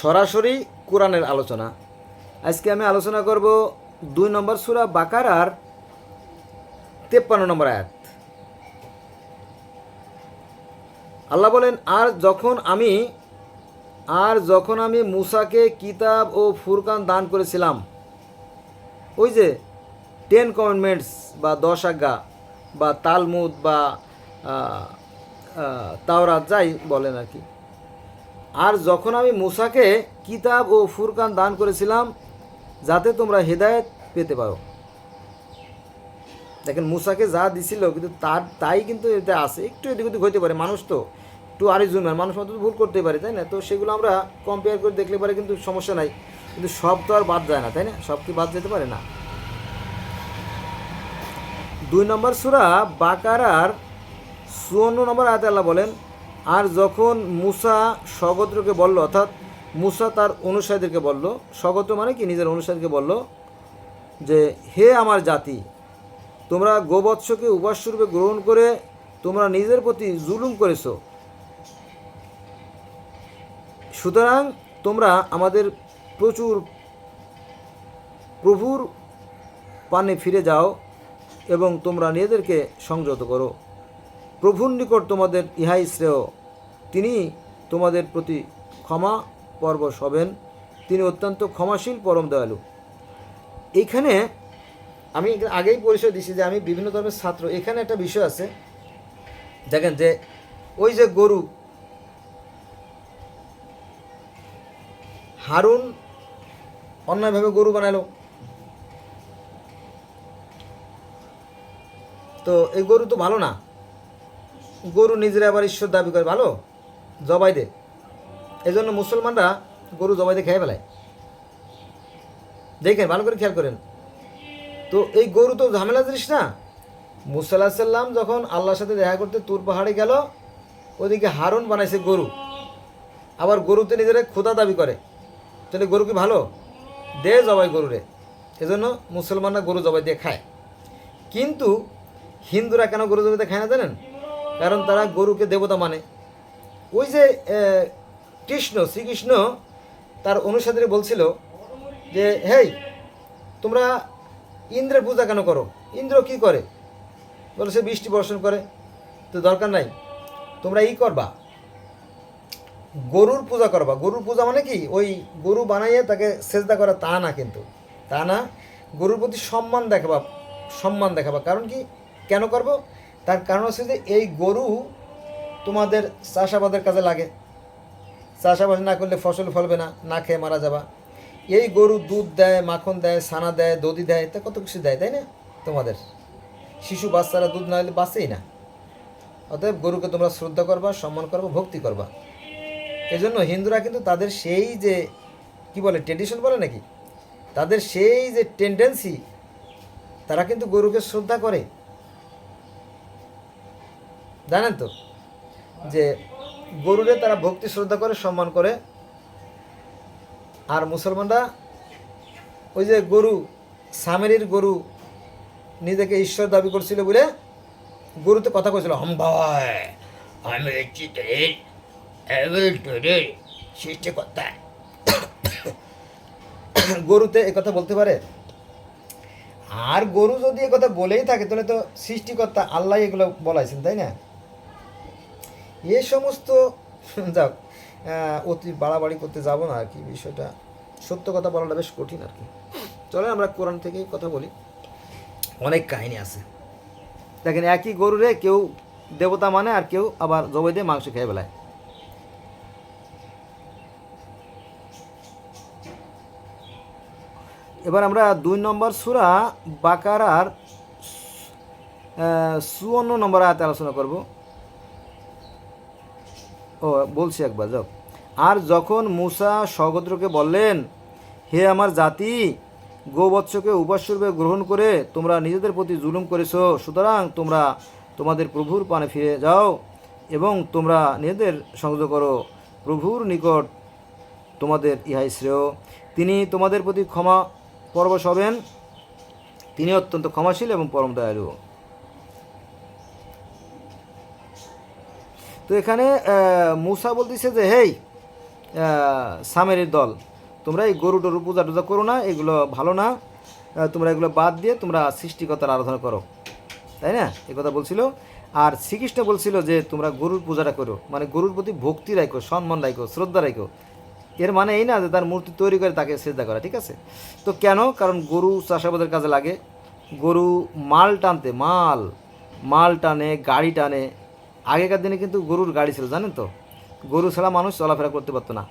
সরাসরি কোরআনের আলোচনা। আজকে আমি আলোচনা করব দুই নম্বর সুরা বাকারার তেপ্পান্ন নম্বর আয়াত। আল্লাহ বলেন, আর যখন আমি, আর যখন আমি মুসাকে কিতাব ও ফুরকান দান করেছিলাম, ওই যে টেন কমেন্টস বা দশ আজ্ঞা বা তালমুদ বা তাওরাত যাই বলেন আর কি আর যখন আমি মুসাকে কিতাব ও ফুরকান দান করেছিলাম, যাতে তোমরা হেদায়েত পেতে পারো। দেখেন, মুসাকে যা দিছিল, কিন্তু তার, তাই কিন্তু এটা আছে। একটু এদিক ওদিক হইতে পারে, মানুষ তো। একটু আরে জুমের মানুষ মতো ভুল করতে পারে, তাই না? তো সেগুলো আমরা কম্পেয়ার করে দেখলে পারে, কিন্তু সমস্যা নাই। কিন্তু সব তো আর বাদ যায় না, তাই না? সব কি বাদ যেতে পারে? না। দুই নম্বর সুরা বাকারার চুয়ান্ন নম্বর আয়াতে আল্লাহ বলেন আর যখন মুসা স্বগোত্রকে বলল, অর্থাৎ মুসা তার অনুসারীদেরকে বলল, স্বগোত্র মানে কি? নিজের অনুসারীকে বলল যে, হে আমার জাতি, তোমরা গোবৎসকে উপাস্যরূপে গ্রহণ করে তোমরা নিজের প্রতি জুলুম করেছ। সুতরাং তোমরা আমাদের প্রচুর প্রভুর পানে ফিরে যাও এবং তোমরা নিজেদেরকে সংযত করো। প্রভুর নিকট তোমাদের ইহাই শ্রেয়। তিনি তোমাদের প্রতি ক্ষমা পরবশ হবেন। তিনি অত্যন্ত ক্ষমাশীল, পরম দয়ালু। এইখানে আমি আগেই পরিচয় দিছি যে আমি বিভিন্ন ধর্মের ছাত্র। এখানে একটা বিষয় আছে। দেখেন যে ওই যে গরু, হারুন অন্যায়ভাবে গরু বানালো তো এই গরু তো ভালো না। গরু নিজেরা আবার ঈশ্বর দাবি করে, ভালো? জবাই দে। এই জন্য মুসলমানরা গরু জবাই দিয়ে খেয়ে ফেলায়। দেখেন, ভালো করে খেয়াল করেন। তো এই গরু তো ঝামেলা জিনিস না। মুসাল্লাহ সাল্লাম যখন আল্লাহর সাথে দেখা করতে তুর পাহাড়ে গেল, ওদিকে হারুন বানাইছে গরু। আবার গরুতে নিজেরা ক্ষুদা দাবি করে। তাহলে গরু কি ভালো? দে জবাই গরুরে। এজন্য মুসলমানরা গরু জবাই দিয়ে খায়। কিন্তু হিন্দুরা কেন গরু জবাই দিয়ে খায় না জানেন? কারণ তারা গরুকে দেবতা মানে। ওই যে কৃষ্ণ, শ্রীকৃষ্ণ তার অনুসারীরা বলছিল যে, হেই, তোমরা ইন্দ্রের পূজা কেন করো? ইন্দ্র কি করে? বলে, সে বৃষ্টি বর্ষণ করে। তো দরকার নাই, তোমরা ই করবা। গরুর পূজা করবা। গরুর পূজা মানে কি? ওই গরু বানাইয়ে তাকে সেজদা করা তা না কিন্তু। তা না, গরুর প্রতি সম্মান দেখাবা সম্মান দেখাবা। কারণ কি? কেন করব? তার কারণ হচ্ছে যে এই গরু তোমাদের চাষাবাদের কাজে লাগে। চাষাবাদ না করলে ফসল ফলবে না না খেয়ে মারা যাবা। এই গরু দুধ দেয়, মাখন দেয়, ছানা দেয়, দধি দেয়, তা কত কিছু দেয়, তাই না? তোমাদের। শিশু, বাচ্চারা দুধ না হলে বাঁচেই না। অতএব গরুকে তোমরা শ্রদ্ধা করবা, সম্মান করবা, ভক্তি করবা। এই জন্য হিন্দুরা কিন্তু তাদের সেই যে, কি বলে ট্রেডিশন বলে নাকি? তাদের সেই যে টেন্ডেন্সি তারা কিন্তু গরুকে শ্রদ্ধা করে। জানেন তো? যে গরুরে তারা ভক্তি শ্রদ্ধা করে, সম্মান করে। আর মুসলমানরা ওই যে গরু সামেরির গরু নিজেকে ঈশ্বর দাবি করছিল বলে গরুতে কথা কইছিল, হম ভাই সৃষ্টিকর্তা গরুতে কথা বলতে পারে? আর গরু যদি কথা বলেই থাকে, তাহলে তো সৃষ্টিকর্তা আল্লাহ এগুলো বলাইছেন, তাই না? এ সমস্ত, যাক অতি বাড়াবাড়ি করতে যাব না আর কি, বিষয়টা, সত্য কথা বলাটা বেশ কঠিন আর কি। চলে আমরা কোরআন থেকেই কথা বলি। অনেক কাহিনী আছে। দেখেন, একই গরুরে কেউ দেবতা মানে আর কেউ আবার জবাই দিয়ে মাংস খেয়ে বেলায়। এবার আমরা দুই নম্বর সুরা বাকারার চুয়ান্ন নম্বর আয়াতে আলোচনা করব। ও, বলছি একবার, যাও। আর যখন মুসা সগোত্রকে বললেন, হে আমার জাতি, গোবৎসকে উপাস্যরূপে গ্রহণ করে তোমরা নিজেদের প্রতি জুলুম করেছ, সুতরাং তোমরা তোমাদের প্রভুর পানে ফিরে যাও এবং তোমরা নিজেদের সংযোগ করো। প্রভুর নিকট তোমাদের ইহাই শ্রেয়। তিনি তোমাদের প্রতি ক্ষমা পরবশ হবেন। তিনি অত্যন্ত ক্ষমাশীল এবং পরম দয়ালু। তো এখানে মুসা বলতেছে যে, হেই সামেরির দল, তোমরা এই গরু টরু পূজা টুজা করো না, এগুলো ভালো না। তোমরা এগুলো বাদ দিয়ে তোমরা সৃষ্টিকর্তার আরাধনা করো। তাই না? এ কথা বলছিল। আর শ্রীকৃষ্ণ বলছিল যে, তোমরা গরুর পূজাটা করো। মানে গরুর প্রতি ভক্তি রাখো, সম্মান রাখো, শ্রদ্ধা রাখো। এর মানে এই না যে, তার মূর্তি তৈরি করে তাকে শ্রদ্ধা করা, ঠিক আছে? তো কেন? কারণ গরু চাষাবাদের কাজে লাগে। গরু মাল টানতে, মাল মাল টানে, গাড়ি টানে আগেকার দিনে কিন্তু গরুর গাড়ি ছিল, জানেন তো? গরু ছাড়া মানুষ চলাফেরা করতে পারতো না।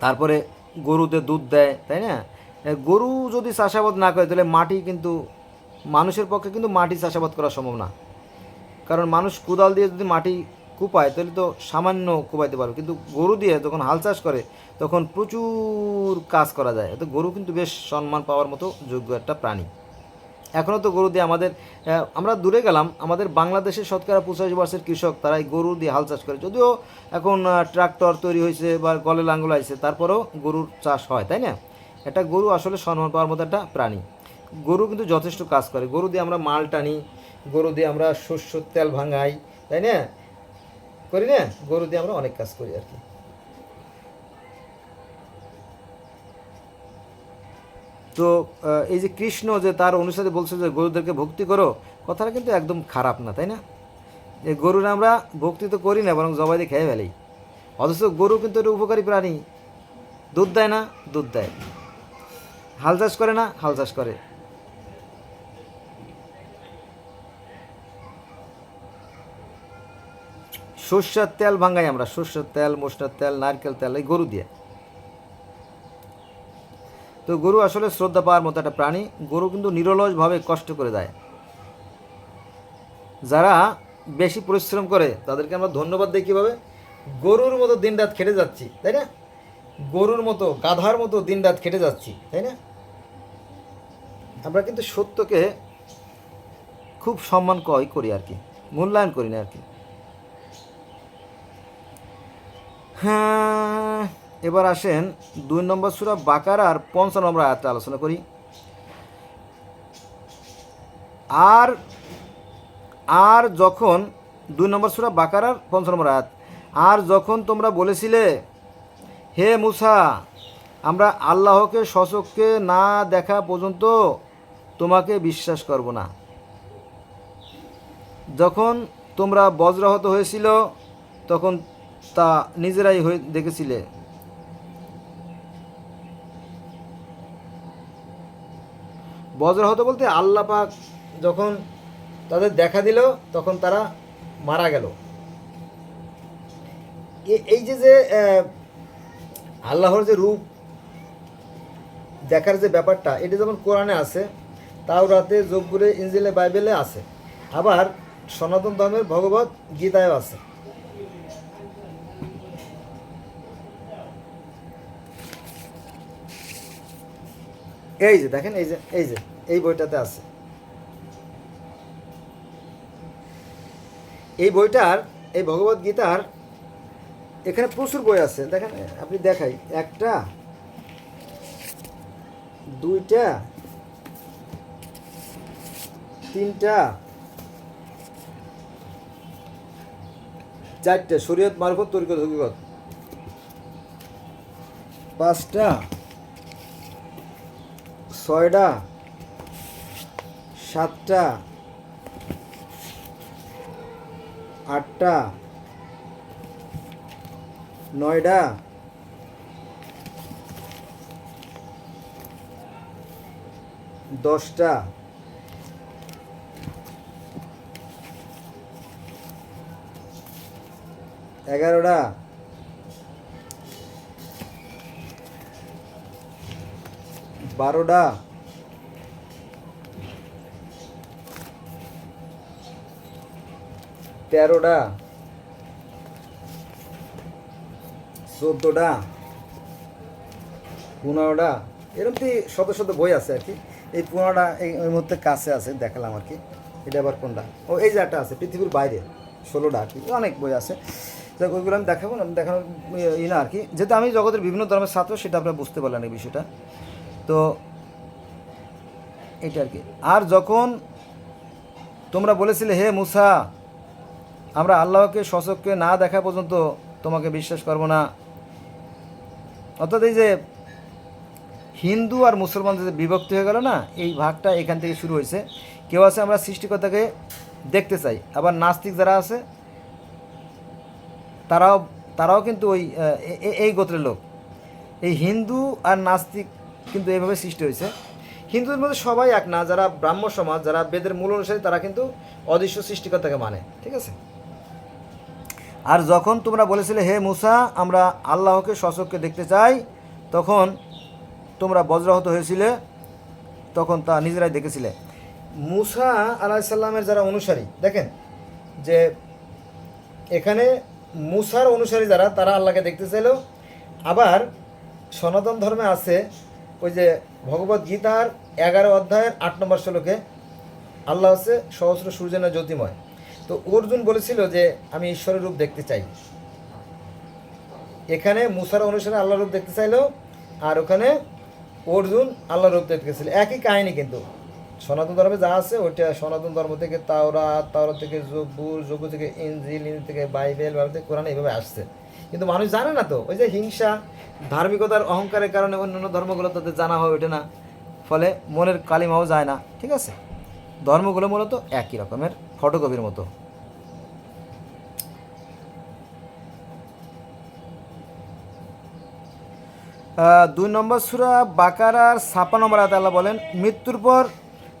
তারপরে গরুতে দুধ দেয়, তাই না? গরু যদি চাষাবাদ না করে, তাহলে মাটি কিন্তু, মানুষের পক্ষে কিন্তু মাটি চাষাবাদ করা সম্ভব না। কারণ মানুষ কোদাল দিয়ে যদি মাটি কুপায়, তাহলে তো সামান্য কুপাইতে পারবে। কিন্তু গরু দিয়ে যখন হাল চাষ করে, তখন প্রচুর কাজ করা যায়। তো গরু কিন্তু বেশ সম্মান পাওয়ার মতো যোগ্য একটা প্রাণী। এখনও তো গরু দিয়ে আমাদের আমরা দূরে গেলাম, আমাদের বাংলাদেশের শতকরা পঁচাশি পার্সেন্ট কৃষক তারা এই গরু দিয়ে হাল চাষ করে। যদিও এখন ট্রাক্টর তৈরি হয়েছে বা গলে লাঙ্গল আছে তারপরেও গরুর চাষ হয়, তাই না? একটা গরু আসলে সম্মান পাওয়ার মতো একটা প্রাণী। গরু কিন্তু যথেষ্ট কাজ করে। গরু দিয়ে আমরা মাল টানি, গরু দিয়ে আমরা শস্য তেল ভাঙাই, তাই না? করি না? গরু দিয়ে আমরা অনেক কাজ করি আর কি। তো এই যে কৃষ্ণ যে তার অনুসারে বলছে যে গরুদেরকে ভক্তি করো, কথাটা কিন্তু একদম খারাপ না, তাই না? এই গরুর আমরা ভক্তি তো করি না, বরং জবাই দিয়ে খেয়ে ফেলি। অথচ গরু কিন্তু একটা উপকারী প্রাণী। দুধ দেয় না, দুধ দেয়। হাল চাষ করে না, হাল চাষ করে। সর্ষের তেল ভাঙাই আমরা, সর্ষের তেল মশলার তেল, নারকেল তেল, এই গরু দিয়ে। তো গরু আসলে শ্রদ্ধা পাওয়ার মতো একটা প্রাণী। গরু কিন্তু নিরলসভাবে কষ্ট করে দেয়। যারা বেশি পরিশ্রম করে, তাদেরকে আমরা ধন্যবাদ দিই কীভাবে? গরুর মতো দিনরাত খেটে যাচ্ছি, তাই না? গরুর মতো, গাধার মতো দিনরাত খেটে যাচ্ছি, তাই না? আমরা কিন্তু সত্যকে খুব সম্মান কই করি আর কি, মূল্যায়ন করি না আর কি। হ্যাঁ এবার আসেন দুই নম্বর সুরা বাকার আর পঞ্চান্ন নম্বর আয়াতটা আলোচনা করি। আর আর যখন, দুই নম্বর সুরা বাকার আর পঞ্চান্ন নম্বর আয়াত, আর যখন তোমরা বলেছিলে, হে মুসা, আমরা আল্লাহকে শশককে না দেখা পর্যন্ত তোমাকে বিশ্বাস করব না। যখন তোমরা বজ্রাহত হয়েছিল, তখন তা নিজেরাই হয়ে দেখেছিলে। বজ্রাহত বলতে আল্লাহ পাক যখন তাদের দেখা দিল, তখন তারা মারা গেল। এই যে যে আল্লাহর যে রূপ দেখার যে ব্যাপারটা, এটা যেমন কোরআনে আছে তাও রাতে জব্বুরে ইঞ্জিলে বাইবেলে আছে। আবার সনাতন ধর্মের ভগবত গীতায়ও আছে। এই যে দেখেন, এই যে এই যে, এই বইটাতে আছে। এই বইটার, এই ভগবত গীতার এখানে প্রচুর বই আছে। দেখেন, আপনি দেখাই, একটা, দুইটা, তিনটা, চারটে, শরীয়ত মারফত তরিকত হকিকত। পাঁচটা ছয়টা সাতটা আটটা নয়টা দশটা এগারোটা বারোটা। তেরোটা। চোদ্দোটা। পনেরোটা। এরকম কি শত শত বই আছে আর কি। এই পনেরোটা এই ওই মুহূর্তে কাছে আছে, দেখালাম আর কি। এটা আবার কোনটা? ও, এই যে একটা আছে, পৃথিবীর বাইরে। ষোলোটা আর কি। অনেক বই আছে। যাক, ওইগুলো আমি দেখাবো, না দেখানোর ই না আর কি। যেহেতু আমি জগতের বিভিন্ন ধর্মের ছাত্র, সেটা আপনারা বুঝতে পারলেন এই বিষয়টা। তো এটা আর কি। আর যখন তোমরা বলেছিলে, হে মুসা, আমরা আল্লাহকে শশককে না দেখা পর্যন্ত তোমাকে বিশ্বাস করব না। অর্থাৎ এই যে হিন্দু আর মুসলমানদের যে বিভক্তি হয়ে গেল না, এই ভাগটা এখান থেকে শুরু হয়েছে। কেউ আছে আমরা সৃষ্টিকর্তাকে দেখতে চাই, আবার নাস্তিক যারা আছে, তারাও তারাও কিন্তু ওই এই গোত্রের লোক। এই হিন্দু আর নাস্তিক কিন্তু এইভাবে সৃষ্টি হয়েছে। হিন্দুদের মধ্যে সবাই এক না, যারা ব্রাহ্ম সমাজ, যারা বেদের মূল অনুসারী, তারা কিন্তু অদৃশ্য সৃষ্টিকর্তাকে মানে ঠিক আছে? আর যখন তোমরা বলেছিলে, হে মুসা, আমরা আল্লাহকে সচককে দেখতে চাই, তখন তোমরা বজ্রাহত হয়েছিলে, তখন তা নিজেরাই দেখেছিলে। মুসা আলাহিসাল্লামের যারা অনুসারী, দেখেন যে এখানে মুসার অনুসারী যারা, তারা আল্লাহকে দেখতে চাইলেও আবার সনাতন ধর্মে আছে ওই যে ভগবত গীতার এগারো অধ্যায়ের আট নম্বর শ্লোকে আল্লাহ হচ্ছে সহস্র সূর্যনা জ্যোতিময় তো অর্জুন বলেছিল যে আমি ঈশ্বরের রূপ দেখতে চাই। এখানে মুসার অনুসারে আল্লাহর রূপ দেখতে চাইলো, আর ওখানে অর্জুন আল্লাহর রূপ দেখতে গেছিল একই কাহিনী কিন্তু। সনাতন ধর্মে যা আছে, ওইটা সনাতন ধর্ম থেকে তাওরা তাওরা থেকে জব্বুর জব্বু থেকে ইঞ্জিল থেকে বাইবেল বাইবেল থেকে কোরআন এইভাবে আসছে। কিন্তু মানুষ জানে না তো, ওই যে হিংসা, ধার্মিকতার অহংকারের কারণে অন্যান্য ধর্মগুলো তাদের জানা হয়ে ওঠে না। ফলে মনের কালিমাও যায় না, ঠিক আছে? ধর্মগুলো মূলত একই রকমের ফটোকপির মতো। দুই নম্বর সুরা বাকারার ছাপা নম্বর আয়াতে আল্লাহ বলেন, মৃত্যুর পর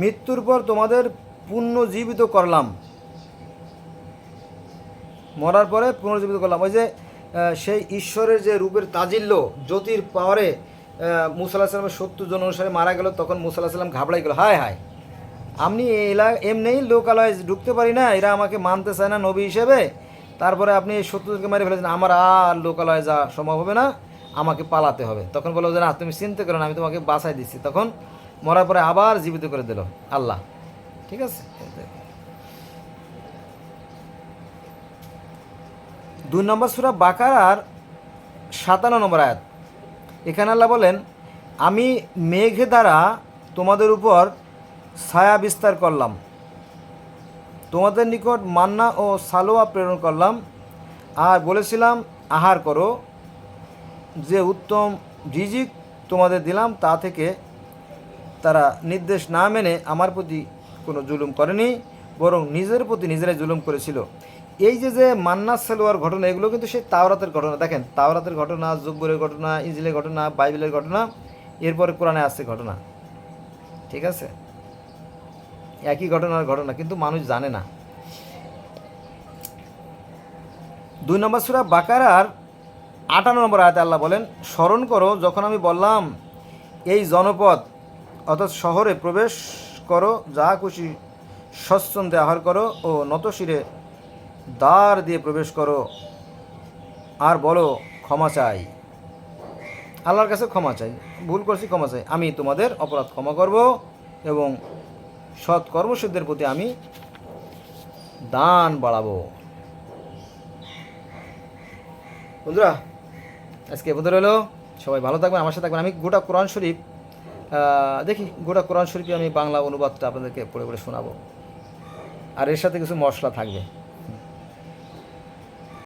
মৃত্যুর পর তোমাদের পুনর্জীবিত করলাম। মরার পরে পুনর্জীবিত করলাম। ওই যে সেই ঈশ্বরের যে রূপের তাজিল্য, জ্যোতির পাওয়ারে মুসাল্লাহ সাল্লামের সত্তর জন অনুসারে মারা গেল, তখন মুসাল্লাহ সাল্লাম ঘাবড়াই গেল, হায় হায়। আমি এলা, এমনি লোকালয়ে ঢুকতে পারি না, এরা আমাকে মানতে চায় না, নবী হিসেবে। তারপরে আপনি জনকে মেরে ফেলেছেন, আমার আর লোকালয়ে যাওয়া সম্ভব হবে না, আমাকে পালাতে হবে। তখন বলল যে, না, তুমি চিন্তা করো না, আমি তোমাকে বাঁচাই দিচ্ছি। তখন মরার পরে আবার জীবিত করে দিল আল্লাহ। ঠিক আছে? দুই নম্বর সুরা বাকারার সাতান্ন নম্বর আয়াত। এখানে আল্লাহ বলেন, আমি মেঘ দ্বারা তোমাদের উপর ছায়া বিস্তার করলাম। তোমাদের নিকট মান্না ও সালোয়া প্রেরণ করলাম। আর বলেছিলাম, আহার করো। যে উত্তম রিজিক তোমাদের দিলাম, তা থেকে তারা নির্দেশ না মেনে আমার প্রতি কোনো জুলুম করেনি, বরং নিজের প্রতি নিজেরাই জুলুম করেছিল। এই যে যে মান্নাস সালোয়ার ঘটনা, এগুলো কিন্তু সেই তাওরাতের ঘটনা। দেখেন, তাওরাতের ঘটনা, জব্বরের ঘটনা ইজিলের ঘটনা, বাইবেলের ঘটনা, এরপরে কোরআনে আসছে ঘটনা। ঠিক আছে? একই ঘটনার ঘটনা, কিন্তু মানুষ জানে না। দুই নম্বর সুরা বাকারার আটান্ন নম্বর আয়াতে আল্লাহ বলেন, স্মরণ করো যখন আমি বললাম, এই জনপদ অর্থাৎ শহরে প্রবেশ করো, যা খুশি স্বচ্ছন্দে আহার করো ও নতশিরে দ্বার দিয়ে প্রবেশ করো আর বলো, ক্ষমা চাই। আল্লাহর কাছে ক্ষমা চাই। ভুল করছি, ক্ষমা চাই। আমি তোমাদের অপরাধ ক্ষমা করব এবং সৎ কর্মসিদ্ধের প্রতি আমি দান বাড়াবো। বন্ধুরা, আজকে পর্যন্ত রইল। সবাই ভালো থাকবেন, আমার সাথে থাকবেন। আমি গোটা কোরআন শরীফ দেখি, গোটা কোরআন শরীফে আমি বাংলা অনুবাদটা আপনাদেরকে পড়ে পড়ে শোনাবো। আর এর সাথে কিছু মশলা থাকবে।